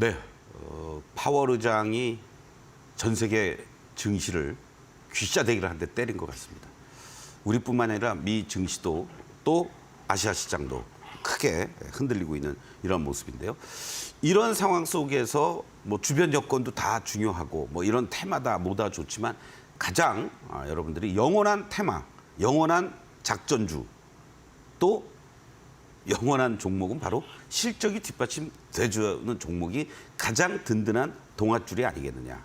네, 어, 파월 의장이 전 세계 증시를 귀싸대기를 한 대 때린 것 같습니다. 우리뿐만 아니라 미 증시도 또 아시아 시장도 크게 흔들리고 있는 이런 모습인데요. 이런 상황 속에서 뭐 주변 여건도 다 중요하고 뭐 이런 테마다 뭐다 좋지만 가장 아, 여러분들이 영원한 테마, 영원한 작전주 또 영원한 종목은 바로 실적이 뒷받침돼주는 종목이 가장 든든한 동아줄이 아니겠느냐.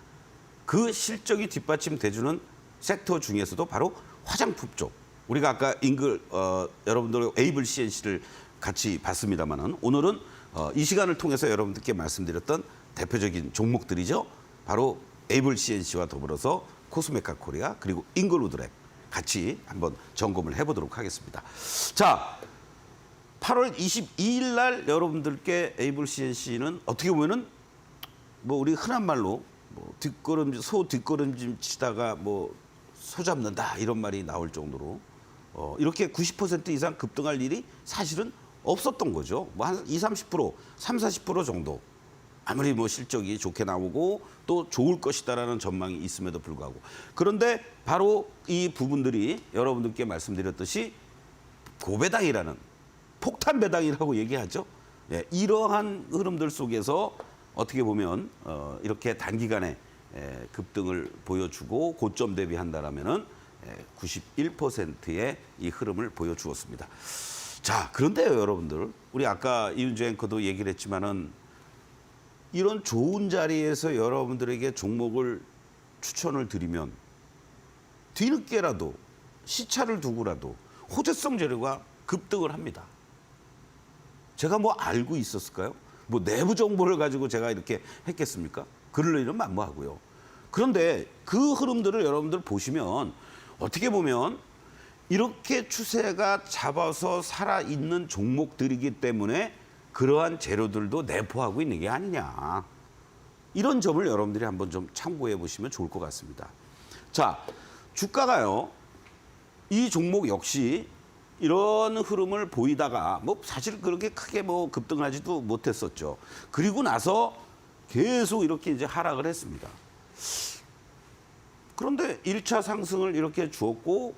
그 실적이 뒷받침돼주는 섹터 중에서도 바로 화장품 쪽. 우리가 아까 잉글 어, 여러분들 에이블 CNC를 같이 봤습니다만은 오늘은 어, 이 시간을 통해서 여러분들께 말씀드렸던 대표적인 종목들이죠. 바로 에이블 CNC와 더불어서 코스메카 코리아 그리고 잉글우드랩 같이 한번 점검을 해보도록 하겠습니다. 자, 8월 22일 날 여러분들께 에이블 CNC는 어떻게 보면은 뭐 우리 흔한 말로 뭐 뒷걸음질 소 뒷걸음질 치다가 뭐 소 잡는다 이런 말이 나올 정도로 어 이렇게 90% 이상 급등할 일이 사실은 없었던 거죠. 뭐 한 2, 30%, 3, 40% 정도. 아무리 뭐 실적이 좋게 나오고 또 좋을 것이다라는 전망이 있음에도 불구하고 그런데 바로 이 부분들이 여러분들께 말씀드렸듯이 고배당이라는 폭탄 배당이라고 얘기하죠. 예, 이러한 흐름들 속에서 어떻게 보면 어, 이렇게 단기간에 에, 급등을 보여주고 고점 대비한다라면은 91%의 이 흐름을 보여주었습니다. 자, 그런데요, 여러분들, 우리 아까 이윤주 앵커도 얘기를 했지만은 이런 좋은 자리에서 여러분들에게 종목을 추천을 드리면 뒤늦게라도 시차를 두고라도 호재성 재료가 급등을 합니다. 제가 뭐 알고 있었을까요? 뭐 내부 정보를 가지고 제가 이렇게 했겠습니까? 그럴 일은 만무하고요. 그런데 그 흐름들을 여러분들 보시면 어떻게 보면 이렇게 추세가 잡아서 살아있는 종목들이기 때문에 그러한 재료들도 내포하고 있는 게 아니냐. 이런 점을 여러분들이 한번 좀 참고해 보시면 좋을 것 같습니다. 자, 주가가요. 이 종목 역시 이런 흐름을 보이다가 뭐 사실 그렇게 크게 뭐 급등하지도 못했었죠. 그리고 나서 계속 이렇게 이제 하락을 했습니다. 그런데 일차 상승을 이렇게 주었고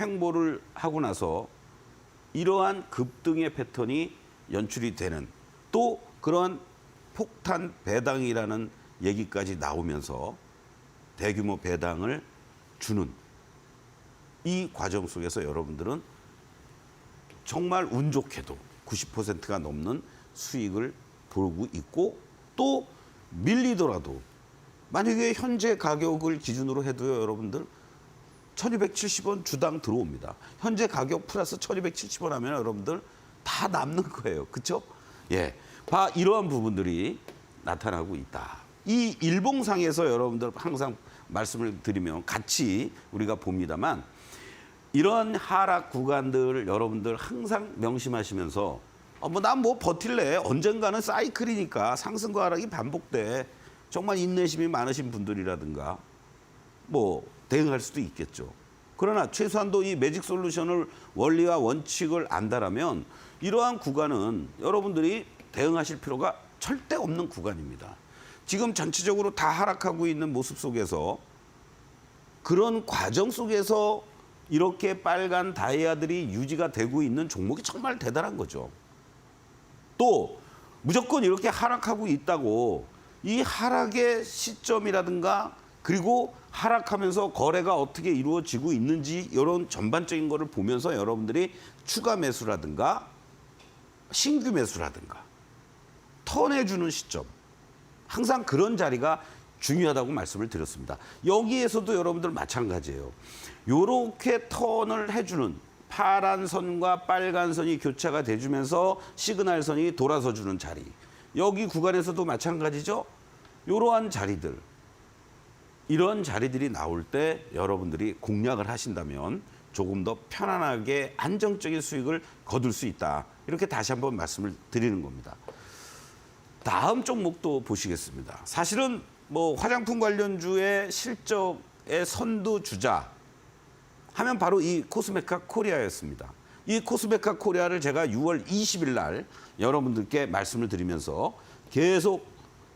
횡보를 하고 나서 이러한 급등의 패턴이 연출이 되는 또 그러한 폭탄 배당이라는 얘기까지 나오면서 대규모 배당을 주는 이 과정 속에서 여러분들은 정말 운 좋게도 90%가 넘는 수익을 보고 있고 또 밀리더라도 만약에 현재 가격을 기준으로 해도요 여러분들 1270원 주당 들어옵니다. 현재 가격 플러스 1270원 하면 여러분들 다 남는 거예요. 그렇죠? 예. 봐 이러한 부분들이 나타나고 있다. 이 일봉상에서 여러분들 항상 말씀을 드리면 같이 우리가 봅니다만 이런 하락 구간들 여러분들 항상 명심하시면서 어, 뭐난 뭐 버틸래 언젠가는 사이클이니까 상승과 하락이 반복돼 정말 인내심이 많으신 분들이라든가 뭐 대응할 수도 있겠죠. 그러나 최소한도 이 매직 솔루션을 원리와 원칙을 안다라면 이러한 구간은 여러분들이 대응하실 필요가 절대 없는 구간입니다. 지금 전체적으로 다 하락하고 있는 모습 속에서 그런 과정 속에서 이렇게 빨간 다이아들이 유지가 되고 있는 종목이 정말 대단한 거죠. 또 무조건 이렇게 하락하고 있다고 이 하락의 시점이라든가 그리고 하락하면서 거래가 어떻게 이루어지고 있는지 이런 전반적인 거를 보면서 여러분들이 추가 매수라든가 신규 매수라든가 턴해주는 시점 항상 그런 자리가 중요하다고 말씀을 드렸습니다. 여기에서도 여러분들 마찬가지예요. 요렇게 턴을 해주는 파란 선과 빨간 선이 교차가 돼주면서 시그널 선이 돌아서 주는 자리. 여기 구간에서도 마찬가지죠. 이러한 자리들. 이런 자리들이 나올 때 여러분들이 공략을 하신다면 조금 더 편안하게 안정적인 수익을 거둘 수 있다. 이렇게 다시 한번 말씀을 드리는 겁니다. 다음 종목도 보시겠습니다. 사실은 뭐 화장품 관련주의 실적의 선두 주자 하면 바로 이 코스메카 코리아였습니다. 이 코스메카 코리아를 제가 6월 20일 날 여러분들께 말씀을 드리면서 계속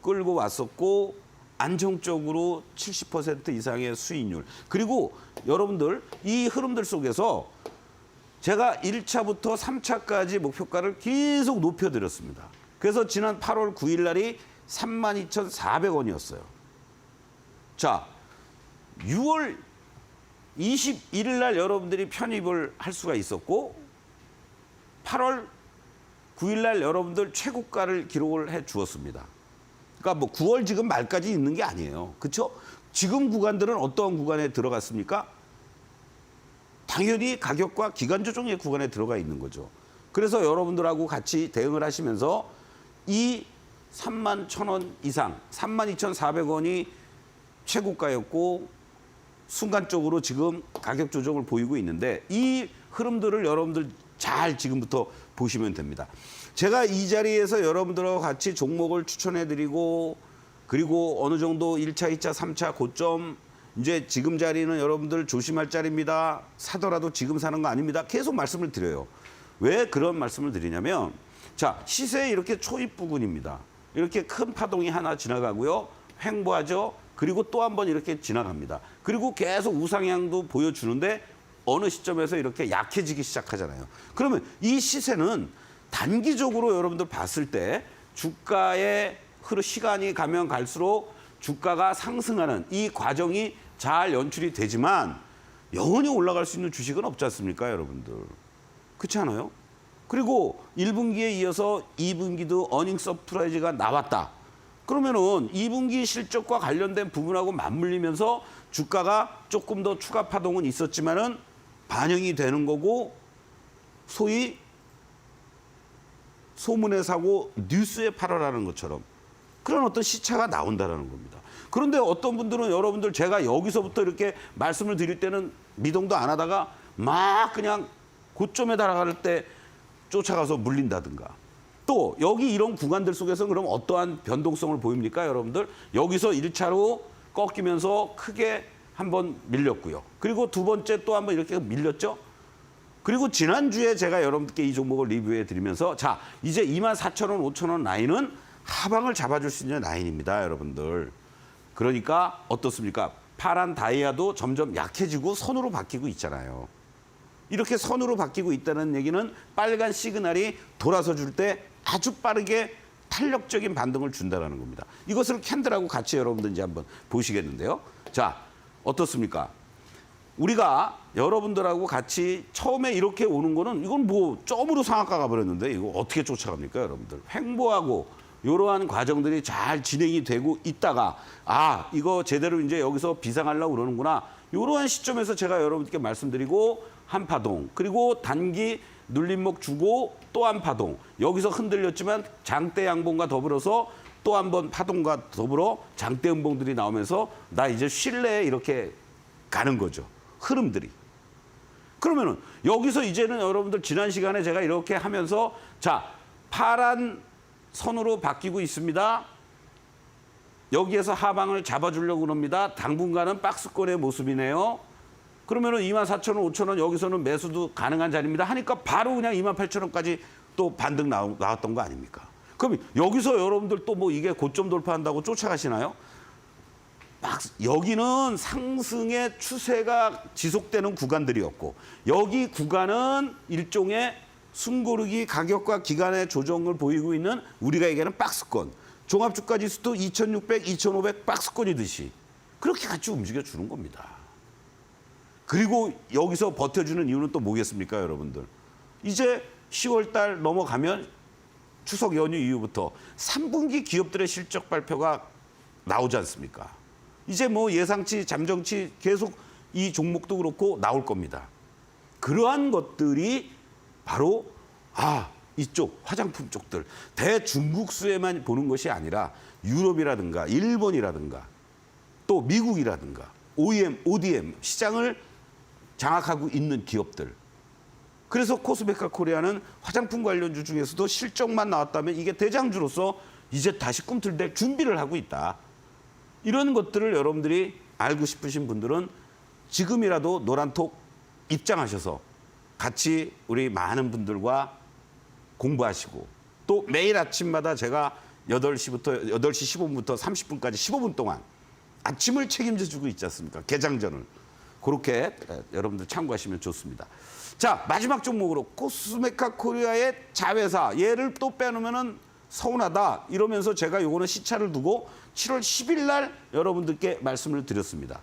끌고 왔었고 안정적으로 70% 이상의 수익률. 그리고 여러분들 이 흐름들 속에서 제가 1차부터 3차까지 목표가를 계속 높여드렸습니다. 그래서 지난 8월 9일 날이 32,400원이었어요. 자, 6월 21일 날 여러분들이 편입을 할 수가 있었고 8월 9일 날 여러분들 최고가를 기록을 해 주었습니다. 그러니까 뭐 9월 지금 말까지 있는 게 아니에요. 그렇죠? 지금 구간들은 어떠한 구간에 들어갔습니까? 당연히 가격과 기간 조정의 구간에 들어가 있는 거죠. 그래서 여러분들하고 같이 대응을 하시면서 이 3만 1,000원 이상, 3만 2,400원이 최고가였고 순간적으로 지금 가격 조정을 보이고 있는데 이 흐름들을 여러분들 잘 지금부터 보시면 됩니다. 제가 이 자리에서 여러분들하고 같이 종목을 추천해 드리고 그리고 어느 정도 1차, 2차, 3차 고점 이제 지금 자리는 여러분들 조심할 자리입니다. 사더라도 지금 사는 거 아닙니다. 계속 말씀을 드려요. 왜 그런 말씀을 드리냐면 자, 시세 이렇게 초입 부근입니다. 이렇게 큰 파동이 하나 지나가고요. 횡보하죠. 그리고 또 한 번 이렇게 지나갑니다. 그리고 계속 우상향도 보여주는데 어느 시점에서 이렇게 약해지기 시작하잖아요. 그러면 이 시세는 단기적으로 여러분들 봤을 때 주가의 흐르 시간이 가면 갈수록 주가가 상승하는 이 과정이 잘 연출이 되지만 영원히 올라갈 수 있는 주식은 없지 않습니까, 여러분들? 그렇지 않아요? 그리고 1분기에 이어서 2분기도 어닝 서프라이즈가 나왔다. 그러면은 2분기 실적과 관련된 부분하고 맞물리면서 주가가 조금 더 추가 파동은 있었지만은 반영이 되는 거고 소위 소문에 사고 뉴스에 팔아라는 것처럼 그런 어떤 시차가 나온다라는 겁니다. 그런데 어떤 분들은 여러분들 제가 여기서부터 이렇게 말씀을 드릴 때는 미동도 안 하다가 막 그냥 고점에 달아갈 때 쫓아가서 물린다든가. 또 여기 이런 구간들 속에서 그럼 어떠한 변동성을 보입니까 여러분들? 여기서 일차로 꺾이면서 크게 한 번 밀렸고요. 그리고 두 번째 또 한 번 이렇게 밀렸죠? 그리고 지난주에 제가 여러분들께 이 종목을 리뷰해 드리면서 자 이제 24,000원 5,000원 라인은 하방을 잡아줄 수 있는 라인입니다 여러분들. 그러니까 어떻습니까? 파란 다이아도 점점 약해지고 선으로 바뀌고 있잖아요 이렇게 선으로 바뀌고 있다는 얘기는 빨간 시그널이 돌아서 줄 때 아주 빠르게 탄력적인 반등을 준다는 겁니다. 이것을 캔들하고 같이 여러분들 이제 한번 보시겠는데요. 자, 어떻습니까? 우리가 여러분들하고 같이 처음에 이렇게 오는 거는 이건 뭐 점으로 상한가 가버렸는데 이거 어떻게 쫓아갑니까, 여러분들? 횡보하고 이러한 과정들이 잘 진행이 되고 있다가 아 이거 제대로 이제 여기서 비상하려고 그러는구나 이러한 시점에서 제가 여러분들께 말씀드리고 한 파동 그리고 단기 눌림목 주고 또 한 파동 여기서 흔들렸지만 장대 양봉과 더불어서 또 한 번 파동과 더불어 장대 음봉들이 나오면서 나 이제 쉴래 이렇게 가는 거죠 흐름들이 그러면은 여기서 이제는 여러분들 지난 시간에 제가 이렇게 하면서 자 파란 선으로 바뀌고 있습니다. 여기에서 하방을 잡아주려고 그럽니다. 당분간은 박스권의 모습이네요. 그러면은 24,000원, 5,000원 여기서는 매수도 가능한 자리입니다. 하니까 바로 그냥 28,000원까지 또 반등 나오, 나왔던 거 아닙니까? 그럼 여기서 여러분들 또 뭐 이게 고점 돌파한다고 쫓아가시나요? 막 여기는 상승의 추세가 지속되는 구간들이었고 여기 구간은 일종의 숨고르기 가격과 기간의 조정을 보이고 있는 우리가 얘기하는 박스권 종합주가 지수도 2600, 2500 박스권이듯이 그렇게 같이 움직여 주는 겁니다. 그리고 여기서 버텨주는 이유는 또 뭐겠습니까, 여러분들? 이제 10월 달 넘어가면 추석 연휴 이후부터 3분기 기업들의 실적 발표가 나오지 않습니까? 이제 뭐 예상치, 잠정치 계속 이 종목도 그렇고 나올 겁니다. 그러한 것들이 바로 아 이쪽 화장품 쪽들 대중국수에만 보는 것이 아니라 유럽이라든가 일본이라든가 또 미국이라든가 OEM, ODM 시장을 장악하고 있는 기업들. 그래서 코스메카 코리아는 화장품 관련주 중에서도 실적만 나왔다면 이게 대장주로서 이제 다시 꿈틀댈 준비를 하고 있다. 이런 것들을 여러분들이 알고 싶으신 분들은 지금이라도 노란톡 입장하셔서 같이 우리 많은 분들과 공부하시고 또 매일 아침마다 제가 8시부터 8시 15분부터 30분까지 15분 동안 아침을 책임져 주고 있지 않습니까? 개장전을. 그렇게 에, 여러분들 참고하시면 좋습니다. 자, 마지막 종목으로 코스메카 코리아의 자회사 얘를 또 빼놓으면은 서운하다 이러면서 제가 요거는 시차를 두고 7월 10일 날 여러분들께 말씀을 드렸습니다.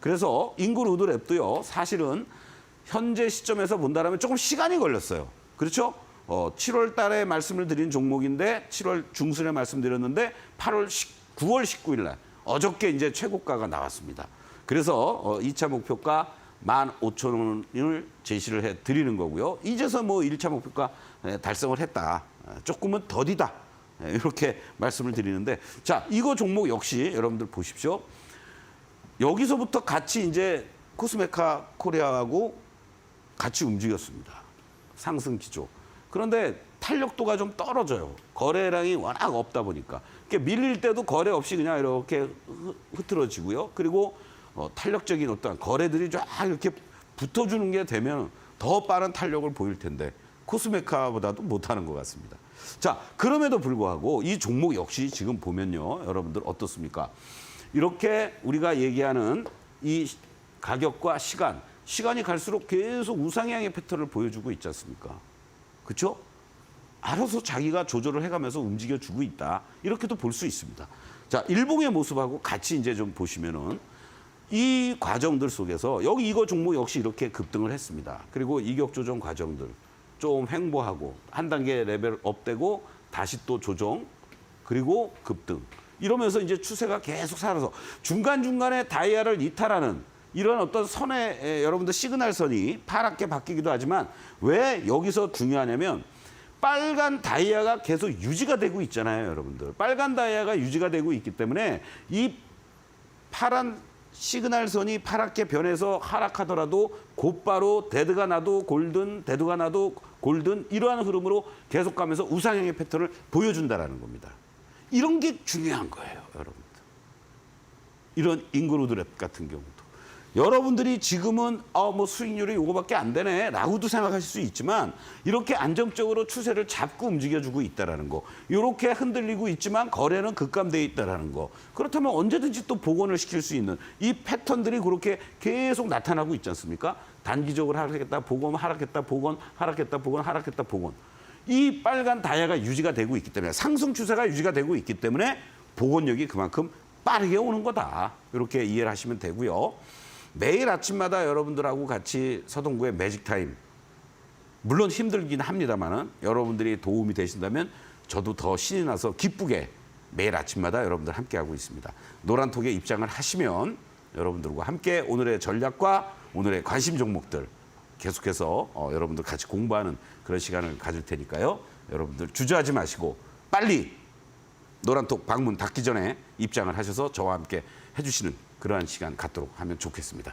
그래서 인구 루드 랩도요. 사실은 현재 시점에서 본다면 조금 시간이 걸렸어요. 그렇죠? 어, 7월 달에 말씀을 드린 종목인데 7월 중순에 말씀드렸는데 8월 10, 9월 19일 날 어저께 이제 최고가가 나왔습니다. 그래서 어, 2차 목표가 15,000원을 제시를 해 드리는 거고요. 이제서 뭐 1차 목표가 에, 달성을 했다. 에, 조금은 더디다. 에, 이렇게 말씀을 드리는데 자, 이거 종목 역시 여러분들 보십시오. 여기서부터 같이 이제 코스메카 코리아하고 같이 움직였습니다. 상승 기조. 그런데 탄력도가 좀 떨어져요. 거래량이 워낙 없다 보니까. 밀릴 때도 거래 없이 그냥 이렇게 흐- 흐트러지고요. 그리고 어, 탄력적인 어떤 거래들이 쫙 이렇게 붙어주는 게 되면 더 빠른 탄력을 보일 텐데 코스메카보다도 못하는 것 같습니다. 자, 그럼에도 불구하고 이 종목 역시 지금 보면요. 여러분들 어떻습니까? 이렇게 우리가 얘기하는 이 시- 가격과 시간, 시간이 갈수록 계속 우상향의 패턴을 보여주고 있지 않습니까? 그렇죠? 알아서 자기가 조절을 해가면서 움직여주고 있다. 이렇게도 볼 수 있습니다. 자, 일봉의 모습하고 같이 이제 좀 보시면은 이 과정들 속에서 여기 이거 종목 역시 이렇게 급등을 했습니다. 그리고 이격 조정 과정들 좀 횡보하고 한 단계 레벨 업되고 다시 또 조정 그리고 급등 이러면서 이제 추세가 계속 살아서 중간 중간에 다이아를 이탈하는 이런 어떤 선의 에, 여러분들 시그널 선이 파랗게 바뀌기도 하지만 왜 여기서 중요하냐면 빨간 다이아가 계속 유지가 되고 있잖아요, 여러분들. 빨간 다이아가 유지가 되고 있기 때문에 이 파란 시그널 선이 파랗게 변해서 하락하더라도 곧바로 데드가 나도 골든, 데드가 나도 골든 이러한 흐름으로 계속 가면서 우상향의 패턴을 보여준다라는 겁니다. 이런 게 중요한 거예요, 여러분들. 이런 인그로드 랩 같은 경우도. 여러분들이 지금은 어, 뭐 수익률이 이거밖에 안 되네 라고도 생각하실 수 있지만 이렇게 안정적으로 추세를 잡고 움직여주고 있다라는 거. 이렇게 흔들리고 있지만 거래는 급감돼 있다라는 거. 그렇다면 언제든지 또 복원을 시킬 수 있는 이 패턴들이 그렇게 계속 나타나고 있지 않습니까? 단기적으로 하락했다 복원 하락했다 복원 하락했다 복원 하락했다 복원. 이 빨간 다이아가 유지가 되고 있기 때문에 상승 추세가 유지가 되고 있기 때문에 복원력이 그만큼 빠르게 오는 거다. 이렇게 이해를 하시면 되고요. 매일 아침마다 여러분들하고 같이 서동구의 매직 타임 물론 힘들긴 합니다만은 여러분들이 도움이 되신다면 저도 더 신이 나서 기쁘게 매일 아침마다 여러분들 함께 하고 있습니다. 노란톡에 입장을 하시면 여러분들과 함께 오늘의 전략과 오늘의 관심 종목들 계속해서 어, 여러분들 같이 공부하는 그런 시간을 가질 테니까요. 여러분들 주저하지 마시고 빨리 노란톡 방문 닫기 전에 입장을 하셔서 저와 함께 해주시는 그러한 시간 갖도록 하면 좋겠습니다.